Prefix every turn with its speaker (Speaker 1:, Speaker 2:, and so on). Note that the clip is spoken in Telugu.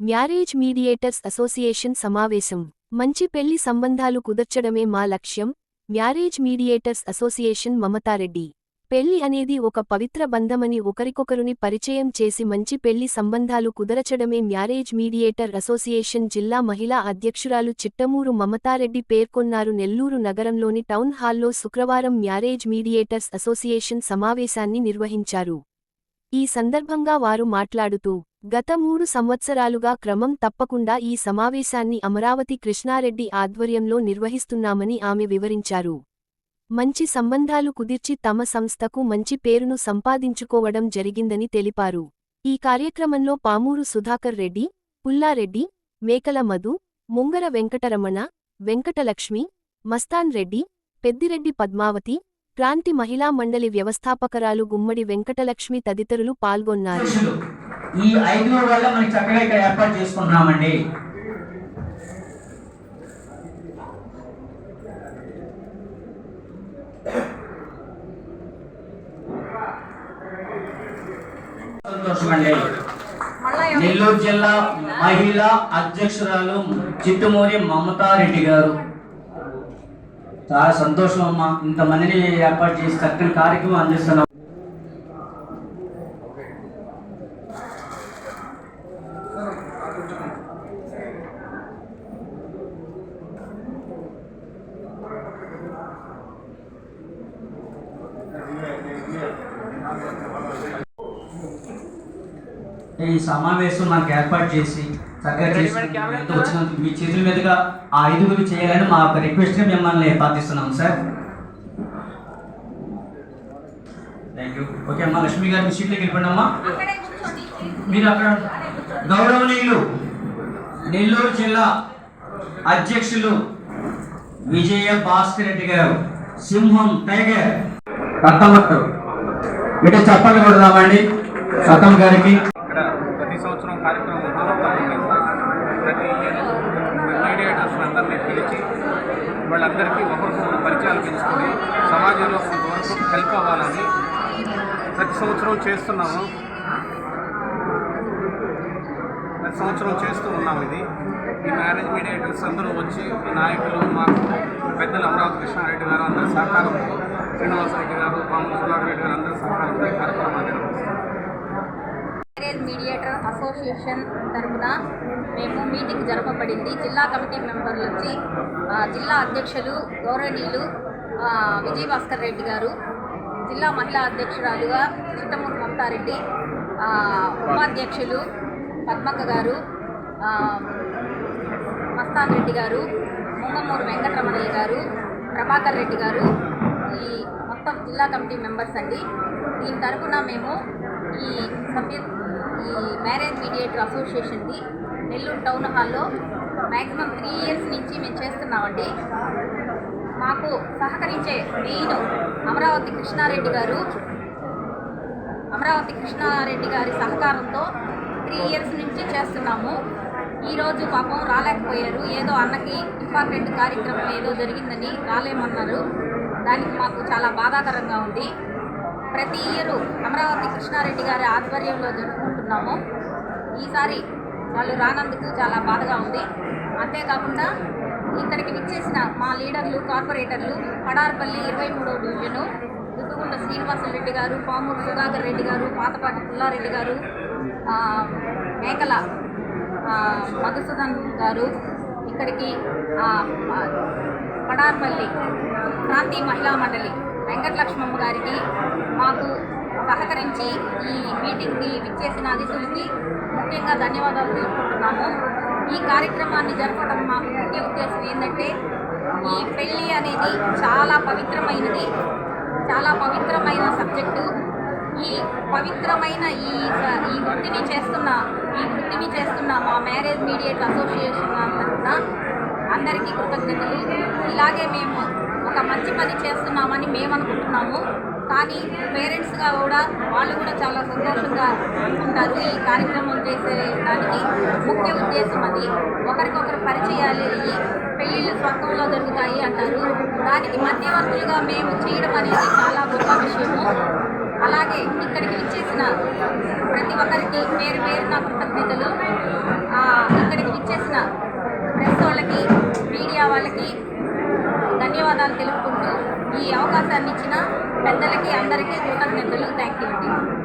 Speaker 1: మ్యారేజ్ మీడియేటర్స్ అసోసియేషన్ సమావేశం. మంచి పెళ్ళి సంబంధాలు కుదర్చడమే మా లక్ష్యం. Marriage mediators association Mamata Reddy. పెళ్ళి అనేది ఒక పవిత్ర బంధమని ఒకరికొకరుని పరిచయం చేసి మంచి పెళ్ళి సంబంధాలు కుదరచడమే మ్యారేజ్ మీడియేటర్ అసోసియేషన్ జిల్లా మహిళా అధ్యక్షురాలు చిట్టమూరు మమతారెడ్డి పేర్కొన్నారు. నెల్లూరు నగరంలోని టౌన్ హాల్లో శుక్రవారం మ్యారేజ్ మీడియేటర్స్ అసోసియేషన్ సమావేశాన్ని నిర్వహించారు. ఈ సందర్భంగా వారు మాట్లాడుతూ గత మూడు సంవత్సరాలుగా క్రమం తప్పకుండా ఈ సమావేశాన్ని అమరావతి కృష్ణారెడ్డి ఆధ్వర్యంలో నిర్వహిస్తున్నామని ఆమె వివరించారు. మంచి సంబంధాలు కుదిర్చి తమ సంస్థకు మంచి పేరును సంపాదించుకోవడం జరిగిందని తెలిపారు. ఈ కార్యక్రమంలో పామూరు సుధాకర్ రెడ్డి పుల్లారెడ్డి మేకల మధు ముంగర వెంకటరమణ వెంకటలక్ష్మి మస్తాన్ రెడ్డి పెద్దిరెడ్డి పద్మావతి క్రాంతి మహిళా మండలి వ్యవస్థాపకరాలు గుమ్మడి వెంకటలక్ష్మి తదితరులు పాల్గొన్నారు.
Speaker 2: ఈ ఐదుగురు వల్ల మనం చక్కగా ఇక్కడ ఏర్పాటు చేసుకుంటున్నామండి సంతోషం నెల్లూరు జిల్లా మహిళా అధ్యక్షురాలు చిట్టుమూరి మమతారెడ్డి గారు. చాలా సంతోషం అమ్మా. ఇంతమందిని ఏర్పాటు చేసి చక్కని కార్యక్రమం అందిస్తున్నాం. ఈ సమావేశం మనకు ఏర్పాటు చేసి చక్కగా చేసి మీతో వచ్చినందుకు మీ చేతుల మీదుగా ఆ ఐదుగురు చేయాలని మా యొక్క రిక్వెస్ట్ మిమ్మల్ని ప్రార్థిస్తున్నాం సార్ థ్యాంక్ యూ ఓకే అమ్మా లక్ష్మి గారు మీ సీట్లోకి వెళ్ళిపోండి అమ్మా. మీరు అక్కడ గౌరవనీయులు నెల్లూరు జిల్లా అధ్యక్షులు విజయ భాస్కర్ రెడ్డి గారు సింహం టైగర్. రత్తమట్టు ఇటు చెప్పండి కొడదామండి రతం గారికి
Speaker 3: ప్రతి సంవత్సరం కార్యక్రమం జరుగుతూ ప్రతి ఇయర్ మీడియేటర్స్ అందరినీ పిలిచి వాళ్ళందరికీ ఒకరికొకరు పరిచయాలు పెంచుకొని సమాజంలో కొంతవరకు హెల్ప్ అవ్వాలని ప్రతి సంవత్సరం చేస్తున్నాము. ప్రతి సంవత్సరం చేస్తూ ఉన్నాము ఇది. ఈ మ్యారేజ్ మీడియేటర్స్ అందరూ వచ్చి ఈ నాయకులు మాకు పెద్దలు అమరావతి కృష్ణారెడ్డి గారు అందరి సహకారంతో శ్రీనివాసరెడ్డి గారు పాముల సుధాకర్ రెడ్డి గారు అందరి సహకారంతో ఈ కార్యక్రమాన్ని
Speaker 4: నిర్వహిస్తారు మీడియేటర్ అసోసియేషన్ తరపున మేము మీటింగ్ జరపబడింది. జిల్లా కమిటీ మెంబర్లు వచ్చి జిల్లా అధ్యక్షులు గౌరవనీయులు విజయభాస్కర్ రెడ్డి గారు జిల్లా మహిళా అధ్యక్షురాలుగా చిట్టమూరు మమతారెడ్డి ఉపాధ్యక్షులు పద్మక్క గారు మస్తాన్ రెడ్డి గారు ముంగమూరు వెంకటరమణయ్య గారు ప్రభాకర్ రెడ్డి గారు ఈ మొత్తం జిల్లా కమిటీ మెంబర్స్ అండి. దీని తరపున మేము ఈ సభ్య మ్యారేజ్ మీడియేటర్ అసోసియేషన్ది నెల్లూరు టౌన్ హాల్లో మ్యాక్సిమం త్రీ ఇయర్స్ నుంచి మేము చేస్తున్నామండి. మాకు సహకరించే మెయిన్ అమరావతి కృష్ణారెడ్డి గారు అమరావతి కృష్ణారెడ్డి గారి సహకారంతో త్రీ ఇయర్స్ నుంచి చేస్తున్నాము. ఈరోజు పాపం రాలేకపోయారు. ఏదో అన్నకి ఇంపార్టెంట్ కార్యక్రమం ఏదో జరిగిందని రాలేమన్నారు. దానికి మాకు చాలా బాధాకరంగా ఉంది. ప్రతి ఇయరు అమరావతి కృష్ణారెడ్డి గారి ఆధ్వర్యంలో జరుపుకుంటున్నాము ఈసారి వాళ్ళు రానందుకు చాలా బాధగా ఉంది. అంతేకాకుండా ఇక్కడికి విచ్చేసిన మా లీడర్లు కార్పొరేటర్లు పడార్పల్లి ఇరవై మూడవ డివిజను దుద్దుగుంట శ్రీనివాసరెడ్డి గారు పామూరు సుధాకర్ రెడ్డి గారు పాతపాటి పుల్లారెడ్డి గారు మేకల మధుసూదన్ గారు ఇక్కడికి పడార్పల్లి క్రాంతి మహిళా మండలి వెంకటలక్ష్మమ్మ గారికి మాకు సహకరించి ఈ మీటింగ్కి విచ్చేసిన అతిథులకి ముఖ్యంగా ధన్యవాదాలు తెలుపుకుంటున్నాము. ఈ కార్యక్రమాన్ని జరపడం మా ముఖ్య ఉద్దేశం ఏంటంటే ఈ పెళ్ళి అనేది చాలా పవిత్రమైనది. చాలా పవిత్రమైన సబ్జెక్టు. ఈ పవిత్రమైన ఈ ఈ వృత్తిని చేస్తున్న ఈ వృత్తిని చేస్తున్న మా మ్యారేజ్ మీడియేట్ అసోసియేషన్ తరఫున అందరికీ కృతజ్ఞతలు. ఇలాగే మేము ఒక మంచి పని చేస్తున్నామని మేము అనుకుంటున్నాము కానీ పేరెంట్స్గా కూడా వాళ్ళు కూడా చాలా సంతోషంగా ఉంటారు ఈ కార్యక్రమం చేసే దానికి. ముఖ్య ఉద్దేశం అది. ఒకరికొకరు పరిచయాలు అయ్యి పెళ్ళిళ్ళు స్వర్గంలో జరుగుతాయి అంటారు. దానికి మధ్యవర్తులుగా మేము చేయడం అనేది చాలా గొప్ప విషయము. అలాగే ఇక్కడికి ఇచ్చేసిన ప్రతి ఒక్కరికి పేరు పేరు నా కృతజ్ఞతలు ఇక్కడికి ఇచ్చేసిన ప్రెస్ వాళ్ళకి మీడియా వాళ్ళకి ధన్యవాదాలు తెలుపుకుంటూ ఈ అవకాశాన్ని ఇచ్చిన పెద్దలకి అందరికీ కృతజ్ఞతలు. థ్యాంక్ యూ అండి.